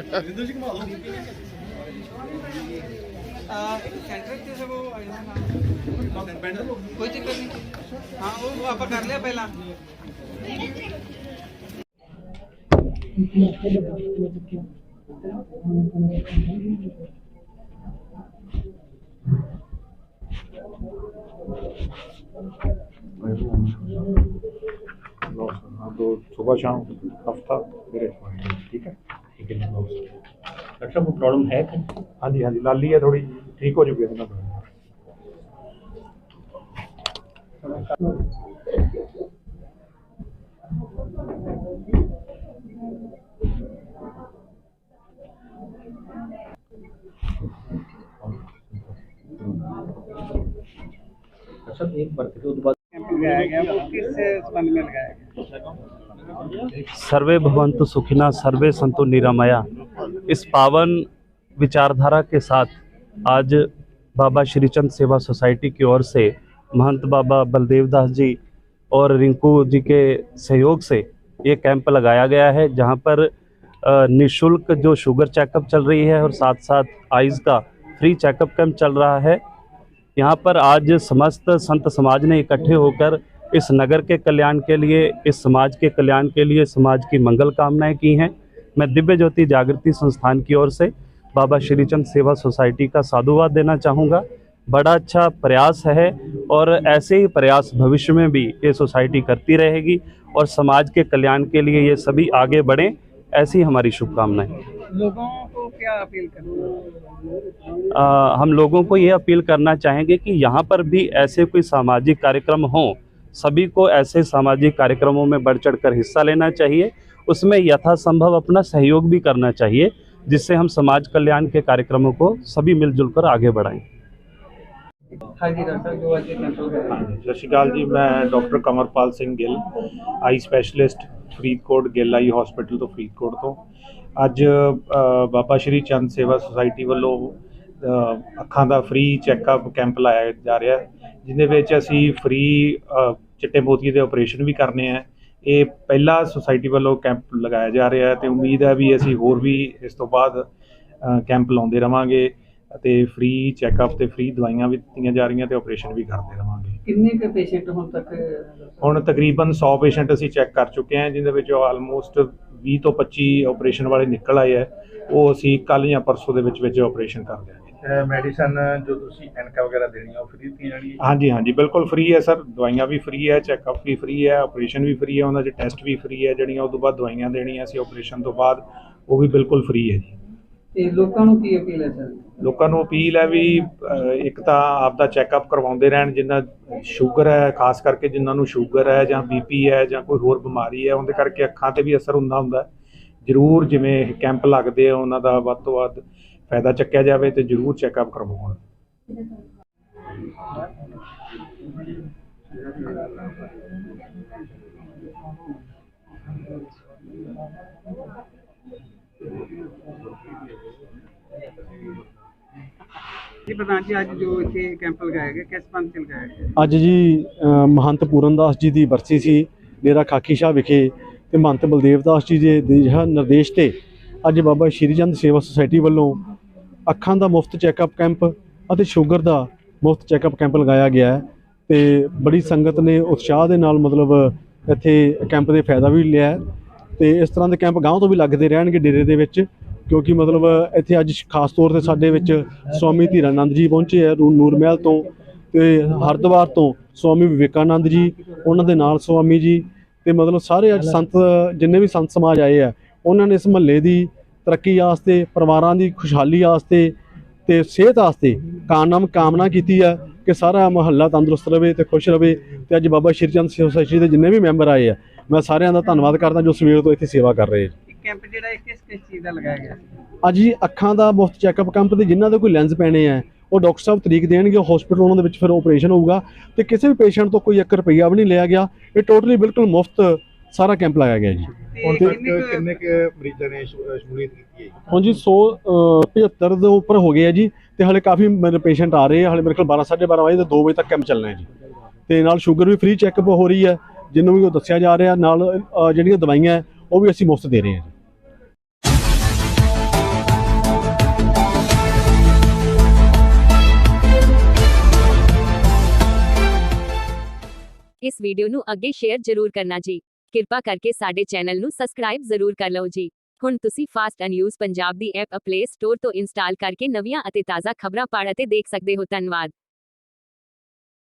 ਰਿੰਦਰ ਜੀ ਘੁਮਾ ਲਓ ਇੱਕ ਸੈਂਟਰ ਤੇ ਸਭ ਉਹ ਆ ਜਾਣਾ ਨਾਲ ਬੈਂਡ ਲਓ ਕੋਈ ਚੱਕਰ ਨਹੀਂ ਹਾਂ ਉਹ ਆਪਾਂ ਕਰ ਲਿਆ ਪਹਿਲਾਂ तो सुबह शाम हफ्ता मेरे ठीक है ठीक है डॉक्टर साहब को प्रॉब्लम है क्या हाँ जी हाँ जी लाली है थोड़ी ठीक हो चुकी है ना डॉक्टर साहब एक बर्थ के उत्पाद कैंप लगाया गया वो किस संबंध में लगाया गया सर्वे भवंतु सुखिना सर्वे संतु निरामया इस पावन विचारधारा के साथ आज बाबा श्रीचंद सेवा सोसाइटी की ओर से महंत बाबा बलदेव दास जी और रिंकू जी के सहयोग से ये कैंप लगाया गया है, जहाँ पर निशुल्क जो शुगर चेकअप चल रही है और साथ साथ आइज़ का फ्री चेकअप कैंप चल रहा है। यहाँ पर आज समस्त संत समाज ने इकट्ठे होकर इस नगर के कल्याण के लिए, इस समाज के कल्याण के लिए समाज की मंगल कामनाएँ की हैं। मैं दिव्य ज्योति जागृति संस्थान की ओर से बाबा श्रीचंद सेवा सोसाइटी का साधुवाद देना चाहूँगा। बड़ा अच्छा प्रयास है और ऐसे ही प्रयास भविष्य में भी ये सोसाइटी करती रहेगी और समाज के कल्याण के लिए ये सभी आगे बढ़ें ऐसी हमारी शुभकामनाएँ। लोगों को क्या अपील करूँ आ, हम लोगों को ये अपील करना चाहेंगे कि यहाँ पर भी ऐसे कोई सामाजिक कार्यक्रम हों। सभी को ऐसे सामाजिक कार्यक्रमों में बढ़ चढ़कर हिस्सा लेना चाहिए। उसमें यथासंभव अपना सहयोग भी करना चाहिए जिससे हम समाज कल्याण के कार्यक्रमों को सभी मिलजुल कर आगे बढ़ाएं हाँ जी डॉक्टर जो आज ये कैंप लगाया ਹਾਂਜੀ ਸਤਿ ਸ਼੍ਰੀ ਅਕਾਲ ਜੀ ਮੈਂ doctor Kamarpal Singh Gill eye specialist Faridkot Gill eye hospital ਤੋਂ ਫਰੀਦਕੋਟ ਤੋਂ ਅੱਜ ਅ, ਬਾਬਾ ਸ਼੍ਰੀ ਚੰਦ ਸੇਵਾ ਸੁਸਾਇਟੀ ਵੱਲੋਂ ਅ, ਅੱਖਾਂ ਦਾ ਫ੍ਰੀ ਚੈੱਕਅਪ ਕੈਂਪ ਲਾਇਆ ਜਾ ਰਿਹਾ ਹੈ ਜਿਹਦੇ ਵਿੱਚ ਅਸੀਂ ਫ੍ਰੀ ਚਿੱਟੇ ਮੋਤੀਏ ਦੇ ਆਪਰੇਸ਼ਨ ਵੀ ਕਰਨੇ ਆ ਇਹ ਪਹਿਲਾ ਸੁਸਾਇਟੀ ਵੱਲੋਂ ਕੈਂਪ ਲਗਾਇਆ ਜਾ ਰਿਹਾ ਹੈ ਤੇ ਉਮੀਦ ਹੈ ਵੀ ਅਸੀਂ ਹੋਰ ਵੀ ਇਸ ਤੋਂ ਬਾਅਦ ਕੈਂਪ ਲਾਉਂਦੇ ਰਵਾਂਗੇ ਅਤੇ ਫ੍ਰੀ ਚੈੱਕਅਪ ਤੇ ਫ੍ਰੀ ਦਵਾਈਆਂ ਵੀ ਦਿੱਤੀਆਂ ਜਾ ਰਹੀਆਂ ਤੇ ਆਪਰੇਸ਼ਨ ਵੀ ਕਰਦੇ ਰਵਾਂਗੇ। ਕਿੰਨੇ ਕੁ ਪੇਸ਼ੈਂਟ ਹੁਣ ਤੱਕ ਹੁਣ ਤਕਰੀਬਨ 100 ਪੇਸ਼ੈਂਟ ਅਸੀਂ ਚੈੱਕ ਕਰ ਚੁੱਕੇ ਹਾਂ ਜਿਨ੍ਹਾਂ ਵਿੱਚ ਆਲਮੋਸਟ 20 ਤੋਂ 25 ਆਪਰੇਸ਼ਨ ਵਾਲੇ ਨਿਕਲ ਆਏ ਆ ਉਹ ਅਸੀਂ ਕੱਲ ਜਾਂ ਪਰਸੋਂ ਦੇ ਵਿੱਚ ਵਿੱਚ ਆਪਰੇਸ਼ਨ ਕਰਦੇ ਹਾਂ ਮੈਡੀਸਨ ਜੋ ਤੁਸੀਂ ਐਨਕਾ ਵਗੈਰਾ ਦੇਣੀ ਆ ਉਹ ਫ੍ਰੀ ਦਿੱਤੀਆਂ ਜਾਣਗੀਆਂ ਹਾਂਜੀ ਹਾਂਜੀ ਬਿਲਕੁਲ ਫ੍ਰੀ ਹੈ ਸਰ। ਦਵਾਈਆਂ ਵੀ ਫ੍ਰੀ ਹੈ ਚੈੱਕਅਪ ਵੀ ਫ੍ਰੀ ਹੈ ਆਪਰੇਸ਼ਨ ਵੀ ਫ੍ਰੀ ਹੈ ਉਹਨਾਂ ਦੇ ਟੈਸਟ ਵੀ ਫ੍ਰੀ ਹੈ ਜਿਹੜੀਆਂ ਉਸ ਤੋਂ ਬਾਅਦ ਦਵਾਈਆਂ ਦੇਣੀਆਂ ਸੀ ਆਪਰੇਸ਼ਨ ਤੋਂ ਬਾਅਦ ਉਹ ਵੀ ਬਿਲਕੁਲ ਫ੍ਰੀ ਹੈ ਜੀ। ਤੇ ਲੋਕਾਂ ਨੂੰ ਕੀ ਅਪੀਲ ਹੈ ਸਰ? ਲੋਕਾਂ ਨੂੰ ਅਪੀਲ ਹੈ ਵੀ ਇੱਕ ਤਾਂ ਆਪ ਦਾ ਚੈੱਕਅਪ ਕਰਵਾਉਂਦੇ ਰਹਿਣ ਜਿਨ੍ਹਾਂ ਸ਼ੂਗਰ ਹੈ ਖਾਸ ਕਰਕੇ ਜਿਨ੍ਹਾਂ ਨੂੰ ਸ਼ੂਗਰ ਹੈ ਜਾਂ ਬੀਪੀ ਹੈ ਜਾਂ ਕੋਈ ਹੋਰ ਬਿਮਾਰੀ ਹੈ ਉਹਦੇ ਕਰਕੇ ਅੱਖਾਂ ਤੇ ਵੀ ਅਸਰ ਹੁੰਦਾ ਹੁੰਦਾ। ਹੈ। ਜ਼ਰੂਰ ਜਿਵੇਂ ਇਹ ਕੈਂਪ ਲੱਗਦੇ ਆ ਉਹਨਾਂ ਦਾ ਵੱਧ ਤੋਂ ਵੱਧ ਫਾਇਦਾ ਚੱਕਿਆ ਜਾਵੇ ਤੇ ਜ਼ਰੂਰ ਚੈੱਕਅਪ ਕਰਵਾਉਣ। ਜੀ ਪ੍ਰਧਾਨ ਜੀ ਅੱਜ ਜੋ ਇੱਥੇ ਕੈਂਪ ਲਗਾਇਆ ਗਿਆ ਕਿਸ ਪੰਥ ਲਗਾਇਆ ਗਿਆ? ਅੱਜ ਜੀ ਅ, ਮਹੰਤ ਪੂਰਨਦਾਸ ਜੀ ਦੀ ਬਰਸੀ ਸੀ ਡੇਰਾ ਖਾਕੀ ਸ਼ਾਹ ਵਿਖੇ ਤੇ ਮਹੰਤ ਬਲਦੇਵ ਦਾਸ ਜੀ ਦੇ ਦਿਸ਼ਾ ਨਿਰਦੇਸ਼ ਤੇ ਅੱਜ ਬਾਬਾ ਸ਼੍ਰੀ ਚੰਦ ਸੇਵਾ ਸੁਸਾਇਟੀ ਵੱਲੋਂ ਅੱਖਾਂ ਦਾ ਮੁਫਤ ਚੈੱਕਅਪ ਕੈਂਪ ਅਤੇ ਸ਼ੂਗਰ ਦਾ ਮੁਫਤ ਚੈੱਕਅਪ ਕੈਂਪ ਲਗਾਇਆ ਗਿਆ ਹੈ ਤੇ ਬੜੀ ਸੰਗਤ ਨੇ ਉਤਸ਼ਾਹ ਦੇ ਨਾਲ ਮਤਲਬ ਇੱਥੇ ਕੈਂਪ ਦੇ ਫਾਇਦਾ ਵੀ ਲਿਆ ਹੈ ਤੇ ਇਸ ਤਰ੍ਹਾਂ ਦੇ ਕੈਂਪ ਗਾਂਵ ਤੋਂ ਵੀ ਲੱਗਦੇ ਰਹਿਣਗੇ ਡੇਰੇ ਦੇ ਵਿੱਚ ਕਿਉਂਕਿ ਮਤਲਬ ਇੱਥੇ ਅੱਜ ਖਾਸ ਤੌਰ ਤੇ ਸਾਡੇ ਵਿੱਚ ਸਵਾਮੀ ਧੀਰਾਨੰਦ ਜੀ ਪਹੁੰਚੇ ਆ ਨੂਰ ਮਹਿਲ ਤੋਂ ਤੇ ਹਰਿਦੁਆਰ ਤੋਂ ਸਵਾਮੀ ਵਿਵੇਕਾਨੰਦ ਜੀ ਉਹਨਾਂ ਦੇ ਨਾਲ ਸਵਾਮੀ ਜੀ ਤੇ ਮਤਲਬ ਸਾਰੇ ਅੱਜ ਸੰਤ ਜਿੰਨੇ ਵੀ ਸੰਤ ਸਮਾਜ ਆਏ ਆ ਉਹਨਾਂ ਨੇ ਇਸ ਮਹੱਲੇ ਦੀ ਤਰੱਕੀ ਵਾਸਤੇ ਪਰਿਵਾਰਾਂ ਦੀ ਖੁਸ਼ਹਾਲੀ ਵਾਸਤੇ ਤੇ ਸਿਹਤ ਵਾਸਤੇ ਕਾਮਨਾ ਕਾਮਨਾ ਕੀਤੀ ਆ ਕਿ ਸਾਰਾ ਮਹੱਲਾ ਤੰਦਰੁਸਤ ਰਵੇ ਤੇ ਖੁਸ਼ ਰਵੇ। ਤੇ ਅੱਜ ਬਾਬਾ ਸ਼੍ਰੀ ਚੰਦ ਸੋਸਾਇਟੀ ਦੇ ਜਿੰਨੇ ਵੀ ਮੈਂਬਰ ਆਏ ਆ ਮੈਂ ਸਾਰਿਆਂ ਦਾ ਧੰਨਵਾਦ ਕਰਦਾ ਜੋ ਸਵੇਰ ਤੋਂ ਇੱਥੇ ਸੇਵਾ ਕਰ ਰਹੇ ਕੈਂਪ ਜਿਹੜਾ ਕਿਸ ਕਿਸ ਚੀਜ਼ ਦਾ ਲਗਾਇਆ ਗਿਆ? ਅੱਜ ਜੀ ਅੱਖਾਂ ਦਾ ਮੁਫਤ ਚੈੱਕਅਪ ਕੈਂਪ ਤੇ ਜਿਨ੍ਹਾਂ ਦੇ ਕੋਈ ਲੈਂਸ ਪੈਣੇ ਆ ਉਹ ਡਾਕਟਰ ਸਾਹਿਬ ਤਰੀਕ ਦੇਣਗੇ ਹਸਪੀਟਲ ਉਹਨਾਂ ਦੇ ਵਿੱਚ ਫਿਰ ਆਪਰੇਸ਼ਨ ਹੋਊਗਾ। ਤੇ ਕਿਸੇ ਵੀ ਪੇਸ਼ੈਂਟ ਤੋਂ ਕੋਈ 1 ਰੁਪਈਆ ਵੀ ਨਹੀਂ ਲਿਆ ਗਿਆ ਇਹ ਟੋਟਲੀ ਬਿਲਕੁਲ ਮੁਫਤ ਸਾਰਾ ਕੈਂਪ ਲਾਇਆ ਗਿਆ ਜੀ। ਹੁਣ ਤੱਕ ਕਿੰਨੇ ਕੁ ਮਰੀਜ਼ਾਂ ਨੇ ਸ਼ਮੂਲੀਅਤ ਕੀਤੀ ਹੈ ਜੀ? 175 ਦੇ ਉੱਪਰ ਹੋ ਗਏ ਆ ਜੀ ਤੇ ਹਲੇ ਕਾਫੀ ਮੇਰੇ ਪੇਸ਼ੈਂਟ ਆ ਰਹੇ ਆ ਹਲੇ ਮੇਰੇ ਕੋਲ 12 ਵਜੇ ਤੋਂ 2 ਵਜੇ ਤੱਕ ਕੈਂਪ ਚੱਲਣਾ ਹੈ ਜੀ। ਤੇ ਨਾਲ ਸ਼ੂਗਰ ਵੀ ਫ੍ਰੀ ਚੈੱਕਅਪ ਹੋ ਰਹੀ ਹੈ ਜਿੰਨੂੰ ਵੀ ਉਹ ਦੱਸਿਆ ਜਾ ਰਿਹਾ ਨਾਲ ਜਿਹੜੀਆਂ ਦਵਾਈਆਂ ਉਹ ਵੀ ਅਸੀਂ ਮੁਫਤ ਦੇ ਰਹੇ ਹਾਂ ਇਸ ਵੀਡੀਓ ਨੂੰ ਅੱਗੇ ਸ਼ੇਅਰ ਜ਼ਰੂਰ ਕਰਨਾ ਜੀ। ਕਿਰਪਾ ਕਰਕੇ ਸਾਡੇ ਚੈਨਲ ਨੂੰ ਸਬਸਕ੍ਰਾਈਬ ਜ਼ਰੂਰ ਕਰ ਲਓ ਜੀ। ਹੁਣ ਤੁਸੀਂ ਫਾਸਟ ਨਿਊਜ਼ ਪੰਜਾਬ ਦੀ ਐਪ ਪਲੇ ਸਟੋਰ ਤੋਂ ਇੰਸਟਾਲ ਕਰਕੇ ਨਵੀਆਂ ਅਤੇ ਤਾਜ਼ਾ ਖਬਰਾਂ ਪੜ੍ਹ ਅਤੇ ਦੇਖ ਸਕਦੇ ਹੋ। ਧੰਨਵਾਦ।